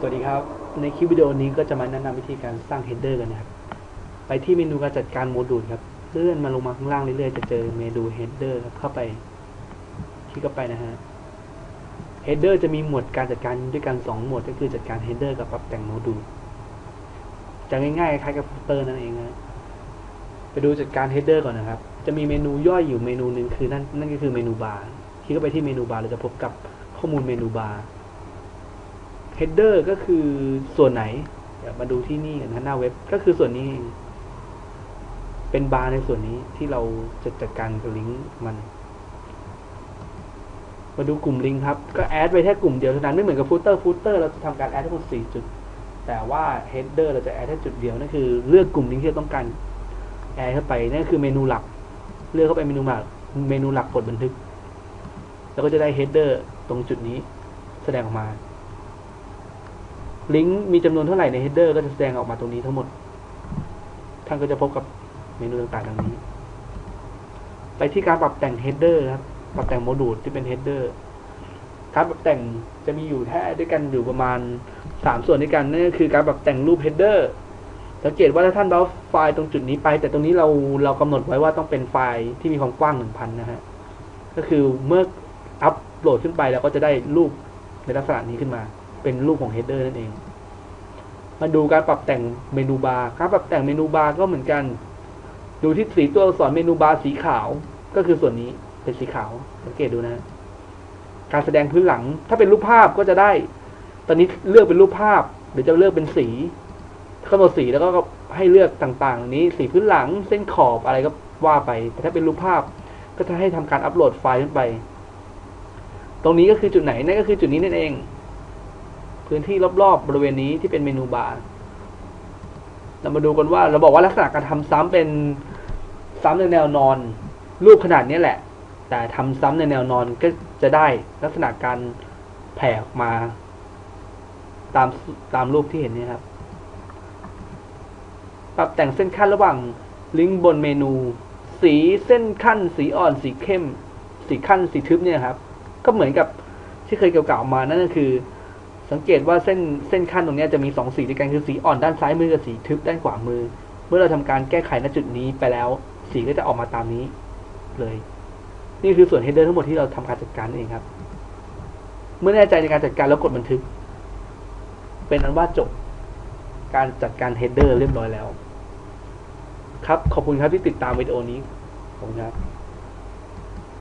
สวัสดีครับ ในคลิปวิดีโอนี้ก็จะมาแนะนำวิธีการสร้าง header กันนะครับ ไปที่เมนูการจัดการโมดูลครับ เลื่อนมาลงมาข้างล่างเรื่อยๆ จะเจอเมนู header ครับเข้าไป คลิกเข้าไปนะฮะ header จะมีหมวดการจัดการด้วยกัน 2 หมวดก็คือจัดการ header กับปรับแต่งโมดูล จะง่ายๆคล้ายกับ footer นั่นเองนะไปดูจัดการ header ก่อนนะครับ จะมีเมนูย่อยอยู่เมนูหนึ่งคือนั่นนั่นก็คือเมนูบาร์ คลิกเข้าไปที่เมนูบาร์เราจะพบกับข้อมูลเมนูบาร์ header ก็คือส่วนไหน เดี๋ยวมาดูที่นี่กันนะหน้าเว็บก็คือส่วนนี้เองเป็นบาร์ในส่วนนี้ที่เราจะจัดการกับลิงก์มัน มาดูกลุ่มลิงก์ครับ ก็แอดไปแค่กลุ่มเดียวเท่านั้นไม่เหมือนกับฟูเตอร์ฟูเตอร์เราจะทำการแอดทั้งหมด4จุด แต่ว่า header เราจะแอดแค่จุดเดียวนั่นคือเลือกกลุ่มลิงก์ที่เราต้องการแอดเข้าไปนั่นคือเมนูหลัก เลือกเข้าไปเมนูหลักเมนูหลักกดบันทึก แล้วก็จะได้ header ตรงจุดนี้แสดงออกมา ลิงก์มีจำนวนเท่าไหร่ใน header ก็จะแสดงออกมาตรงนี้ทั้งหมด ท่านก็จะพบกับเมนูต่างๆดังนี้ ไปที่การปรับแต่ง header ครับ ปรับแต่งโมดูลที่เป็น header การปรับแต่งจะมีอยู่แค่ด้วยกันอยู่ประมาณสามส่วนด้วยกันนั่นก็คือการปรับแต่งรูป header สังเกตว่าถ้าท่านเอาไฟล์ตรงจุดนี้ไป แต่ตรงนี้เราเรากำหนดไว้ว่าต้องเป็นไฟล์ที่มีความกว้างหนึ่งพันนะฮะ ก็คือเมื่ออัปโหลดขึ้นไปแล้วก็จะได้รูปในลักษณะนี้ขึ้นมา เป็นรูปของ header นั่นเอง มาดูการปรับแต่งเมนูบาร์การปรับแต่งเมนูบาร์ก็เหมือนกัน ดูที่สีตัวอักษรเมนูบาร์สีขาวก็คือส่วนนี้เป็นสีขาวสังเกตดูนะ การแสดงพื้นหลัง ถ้าเป็นรูปภาพก็จะได้ ตอนนี้เลือกเป็นรูปภาพหรือจะเลือกเป็นสีกำหนดสีแล้วก็ให้เลือกต่างๆ นี้สีพื้นหลังเส้นขอบอะไรก็ว่าไป แต่ถ้าเป็นรูปภาพก็จะให้ทำการอัปโหลดไฟล์ขึ้นไป ตรงนี้ก็คือจุดไหนนั่นก็คือจุดนี้นั่นเอง พื้นที่รอบๆบริเวณนี้ที่เป็นเมนูบาร์เรามาดูกันว่าเราบอกว่าลักษณะการทำซ้ำเป็นซ้ำในแนวนอน รูปขนาดนี้แหละ แต่ทำซ้ำในแนวนอนก็จะได้ลักษณะการแผ่ออกมา ตามตามรูปที่เห็นนี่ครับ ปรับแต่งเส้นขั้นระหว่างลิงก์บนเมนู สีเส้นขั้น สีอ่อนสีเข้ม สีขั้นสีทึบเนี่ยครับ ก็เหมือนกับที่เคยเกี่ยวๆมานั่นก็คือ สังเกตว่าเส้นเส้นขั้นตรงนี้จะมีสองสีด้วยกันคือสีอ่อนด้านซ้ายมือกับสีทึบด้านขวามือ เมื่อเราทำการแก้ไขณจุดนี้ไปแล้ว สีก็จะออกมาตามนี้เลย นี่คือส่วน header ทั้งหมดที่เราทำการจัดการเองครับ เมื่อแน่ใจในการจัดการแล้วกดบันทึก เป็นอันว่าจบการจัดการ header เรียบร้อยแล้ว ครับขอบคุณครับที่ติดตามวิดีโอนี้ขอบคุณครับ